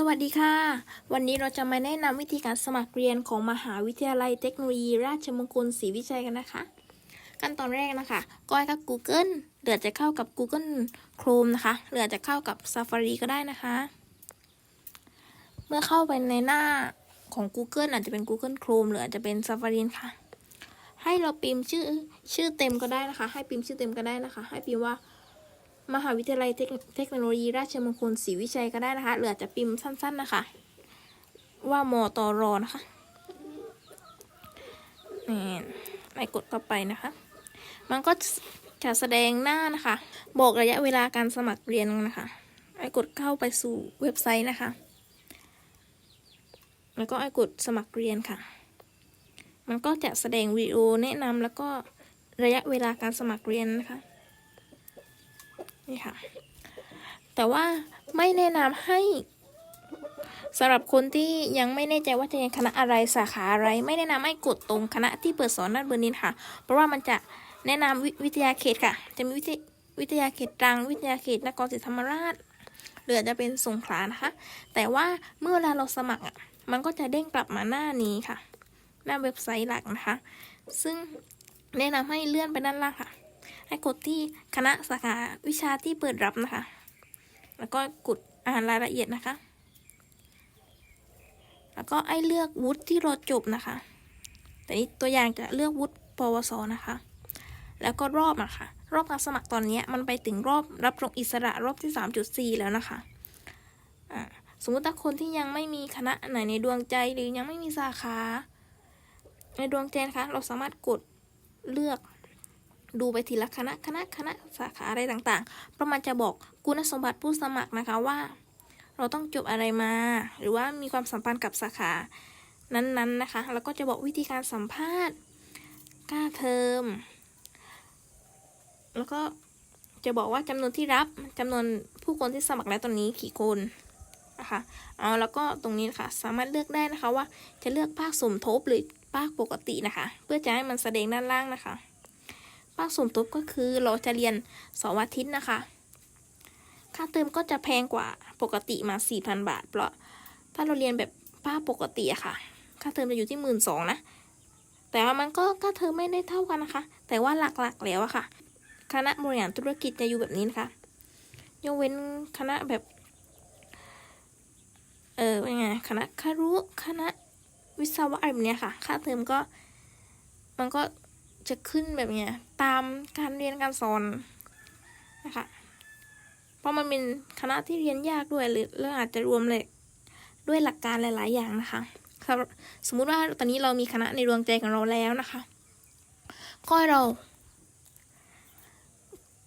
สวัสดีค่ะ วันนี้เราจะมาแนะนำวิธีการสมัครเรียนของมหาวิทยาลัยเทคโนโลยี ราชมงคลศรีวิชัยกันนะคะ ขั้นตอนแรกนะคะก็ให้กับ Google หรือจะเข้ากับ Google Chrome นะคะเหรือจะเข้ากับ Safari ก็ได้นะคะ เมื่อเข้าไปในหน้าของ Google อาจจะเป็น Google Chrome หรืออาจจะเป็น Safari ค่ะ ให้เราพิมพ์ชื่อชื่อเต็มก็ได้นะคะ ให้พิมพ์ชื่อเต็มก็ได้นะคะ ให้พิมพ์ว่า มหาวิทยาลัยเทคโนโลยีราชมงคลศรีวิชัยก็ได้นะคะ เหรืออาจะพิมพ์สั้น ๆ นะคะ ว่ามตรนะคะนี่ไปกดเข้าไปนะคะ มันก็จะแสดงหน้านะคะ บอกระยะเวลาการสมัครเรียนนะคะไอ้กดเข้าไปสู่เว็บไซต์นะคะ แล้วก็ไอ้กดสมัครเรียนค่ะ มันก็จะแสดงวิดีโอแนะนำแล้วก็ระยะเวลาการสมัครเรียนนะคะ นี่ค่ะ แต่ว่าไม่แนะนำให้สำหรับคนที่ยังไม่แน่ใจว่าจะเรียนคณะอะไรสาขาอะไร ไม่แนะนำให้กดตรงคณะที่เปิดสอนด้านบนนี้ค่ะ เพราะว่ามันจะแนะนำววิทยาเขตค่ะ จะมีวิทยวิทยาเขตตรัง วิทยาเขตนครศรีธรรมราชหรือจะเป็นสงขลานะคะ แต่ว่าเมื่อเวลาเราสมัครอะมันก็จะเด้งกลับมาหน้านี้ค่ะ หน้าเว็บไซต์หลักนะคะ ซึ่งแนะนำให้เลื่อนไปด้านล่างค่ะ ให้กดที่คณะสาขาวิชาที่เปิดรับนะคะ แล้วก็กดอ่านรายละเอียดนะคะ แล้วก็ไอ้เลือกวุฒิที่เราจบนะคะ แต่นี้ตัวอย่างจะเลือกวุฒิปวสนะคะ แล้วก็รอบนะคะ รอบการสมัครตอนนี้มันไปถึงรอบรับรองอิสระรอบที่ 3.4 แล้วนะคะอ่าสมมติถ้าคนที่ยังไม่มีคณะไหนในดวงใจหรือยังไม่มีสาขา ในดวงใจนะคะ เราสามารถกดเลือก ดูไปทีละคณะคณะคณะสาขาอะไรต่างๆ เพราะมันจะบอกคุณสมบัติผู้สมัครนะคะว่า เราต้องจบอะไรมา หรือว่ามีความสัมพันธ์กับสาขานั้นๆนะคะ แล้วก็จะบอกวิธีการสัมภาษณ์ค่าเทอม แล้วก็จะบอกว่าจำนวนที่รับจำนวนผู้คนที่สมัครแล้วตอนนี้กี่คนนะคะเอาแล้วก็ตรงนี้นะคะสามารถเลือกได้นะคะว่าจะเลือกภาคสมทบหรือภาคปกตินะคะ เพื่อจะให้มันแสดงด้านล่างนะคะ ภาคสมทบก็คือเราจะเรียนสองอาทิตย์นะคะ ค่าเทอมก็จะแพงกว่าปกติมา 4,000 บาท เพราะถ้าเราเรียนแบบภาคปกติอะค่ะ ค่าเทอมจะอยู่ที่หมื่นสองนะ แต่ว่ามันก็ค่าเทอมไม่ได้เท่ากันนะคะ แต่ว่าหลักๆแล้วอะค่ะ คณะบริหารธุรกิจจะอยู่แบบนี้นะคะ ยกเว้นคณะแบบ เออเป็นไง คณะคารุคณะวิศวะอะไรแบบเนี้ยค่ะ ค่าเทอมก็ มันก็จะขึ้นแบบเนี้ย ตามการเรียนการสอนนะคะ เพราะมันเป็นคณะที่เรียนยากด้วยหรือเรื่องอาจจะรวมเลยด้วยหลักการหลาย ๆ อย่างนะคะสำหรับสมมุติว่าตอนนี้เรามีคณะในดวงใจของเราแล้วนะคะ ก็ให้เรา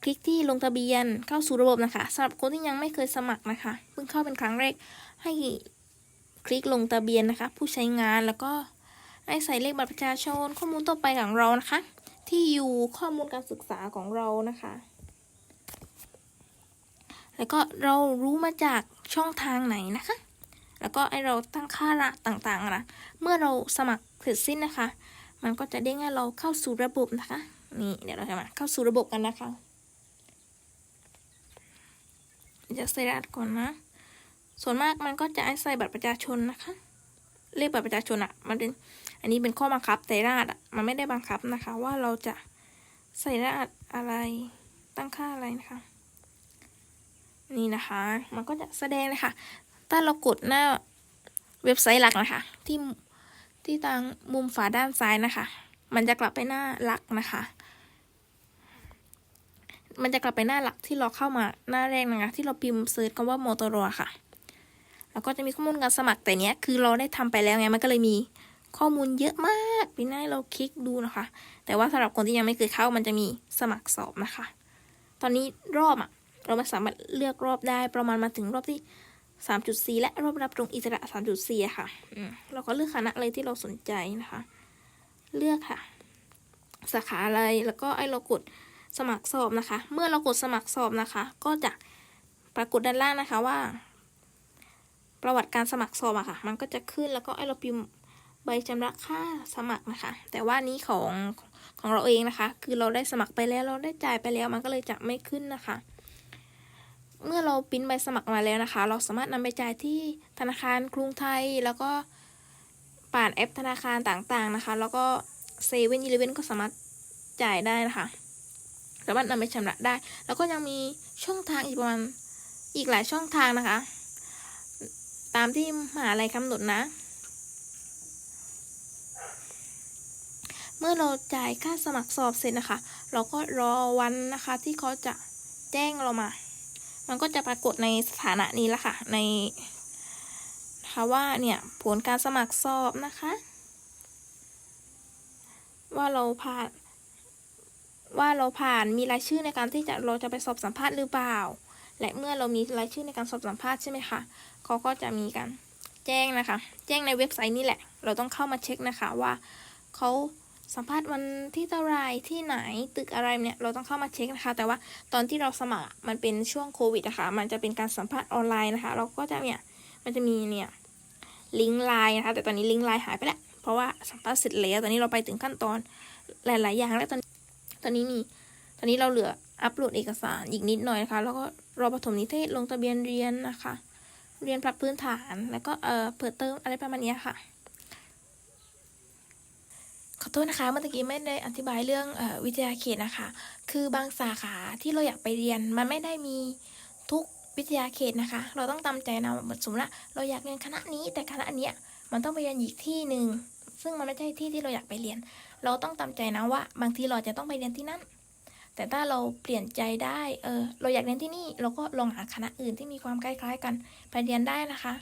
คลิกที่ลงทะเบียนเข้าสู่ระบบนะคะสำหรับคนที่ยังไม่เคยสมัครนะคะเพิ่งเข้าเป็นครั้งแรกให้คลิกลงทะเบียนนะคะ ผู้ใช้งานแล้วก็ให้ใส่เลขบัตรประชาชนข้อมูลต่อไปของเรานะคะ ที่อยู่ข้อมูลการศึกษาของเรานะคะ แล้วก็เรารู้มาจากช่องทางไหนนะคะ แล้วก็ไอเราตั้งค่าละต่างๆนะเมื่อเราสมัครเสร็จสิ้นนะคะ มันก็จะเด้งให้เราเข้าสู่ระบบนะคะ นี่เดี๋ยวเราจะมาเข้าสู่ระบบกันนะคะจะใส่รหัสก่อนนะ ส่วนมากมันก็จะให้ใส่บัตรประชาชนนะคะ เลขบัตรประชาชนอะ่ะ มันเป็น อันนี้เป็นข้อบังคับแต่รหัสมันไม่ได้บังคับนะคะ ว่าเราจะใส่รหัสอะไรตั้งค่าอะไรนะคะ นี่นะคะ มันก็จะแสดงเลยค่ะ ถ้าเรากดหน้าเว็บไซต์หลักนะคะ ที่ที่ทางมุมฝาด้านซ้ายนะคะ มันจะกลับไปหน้าหลักนะคะ มันจะกลับไปหน้าหลักที่เราเข้ามาหน้าแรกนะคะ ที่เราพิมพ์เซิร์ชคำว่ามอตรอค่ะ แล้วก็จะมีข้อมูลการสมัครแต่เนี้ยคือเราได้ทำไปแล้วไงมันก็เลยมี ข้อมูลเยอะมากปีหน้าเราคลิกดูนะคะ แต่ว่าสำหรับคนที่ยังไม่เคยเข้ามันจะมีสมัครสอบนะคะ ตอนนี้รอบอะเราไม่สามารถเลือกรอบได้ประมาณมาถึงรอบที่3.4 และรอบรับตรงอิสระ 3.4อะค่ะอืมเราก็เลือกคณะอะไรที่เราสนใจนะคะ เลือกค่ะ สาขาอะไร แล้วก็ไอ้เรากดสมัครสอบนะคะ เมื่อเรากดสมัครสอบนะคะ ก็จะปรากฏด้านล่างนะคะว่า ประวัติการสมัครสอบอะค่ะ มันก็จะขึ้นแล้วก็ไอ้เราพิมพ์ ใบชำระค่าสมัครนะคะ แต่ว่านี้ของของเราเองนะคะ คือเราได้สมัครไปแล้วเราได้จ่ายไปแล้วมันก็เลยจะไม่ขึ้นนะคะ เมื่อเราปิ้นใบสมัครมาแล้วนะคะ เราสามารถนำไปจ่ายที่ธนาคารกรุงไทย แล้วก็ผ่านแอปธนาคารต่างๆนะคะ แล้วก็เซเว่นอีเลเวนก็สามารถจ่ายได้นะคะ สามารถนำไปชำระได้ แล้วก็ยังมีช่องทางอีกประมาณอีกหลายช่องทางนะคะ ตามที่มหาลัยกำหนดนะ เมื่อเราจ่ายค่าสมัครสอบเสร็จนะคะ เราก็รอวันนะคะที่เขาจะแจ้งเรามา มันก็จะปรากฏในสถานะนี้ละค่ะ ในนะคะว่าเนี่ยผลการสมัครสอบนะคะ ว่าเราผ่านว่าเราผ่านมีรายชื่อในการที่จะเราจะไปสอบสัมภาษณ์หรือเปล่า และเมื่อเรามีรายชื่อในการสอบสัมภาษณ์ใช่ไหมคะเขาก็จะมีการแจ้งนะคะ แจ้งในเว็บไซต์นี่แหละ เราต้องเข้ามาเช็คนะคะว่าเขา สัมภาษณ์วันที่เท่าไรที่ไหนตึกอะไรเนี่ยเราต้องเข้ามาเช็คนะคะ แต่ว่าตอนที่เราสมัครมันเป็นช่วงโควิดนะคะมันจะเป็นการสัมภาษณ์ออนไลน์นะคะ เราก็จะเนี่ยมันจะมีเนี่ยลิงก์ไลน์นะคะแต่ตอนนี้ลิงก์ไลน์หายไปแล้วเพราะว่าสัมภาษณ์เสร็จแล้วตอนนี้เราไปถึงขั้นตอนหลาย ๆ อย่างแล้วตอนตอนนี้มีตอนนี้เราเหลืออัปโหลดเอกสารอีกนิดหน่อยนะคะ แล้วก็รอปฐมนิเทศลงทะเบียนเรียนนะคะ เรียนปรับพื้นฐานแล้วก็เอ่อเปิดเติมอะไรประมาณเนี้ยค่ะ ขอโทษนะคะเมื่อกี้ไม่ได้อธิบายเรื่องอวิทยาเขตนะคะ คือบางสาขาที่เราอยากไปเรียนมันไม่ได้มีทุกวิทยาเขตนะคะ เราต้องตามใจนะสมมติว่าเราอยากเรียนคณะนี้แต่คณะเนี้ยมันต้องไปเรียนอีกที่หนึ่งซึ่งมันไม่ใช่ที่ที่เราอยากไปเรียน เราต้องตามใจนะว่า บางทีเราจจะต้องไปเรียนที่นั่นแต่ถ้าเราเปลี่ยนใจได้เออเราอยากเรียนที่นี่เราก็ลองหาคณะอื่นที่มีความคล้ายๆกันไปเรียนได้นะคะ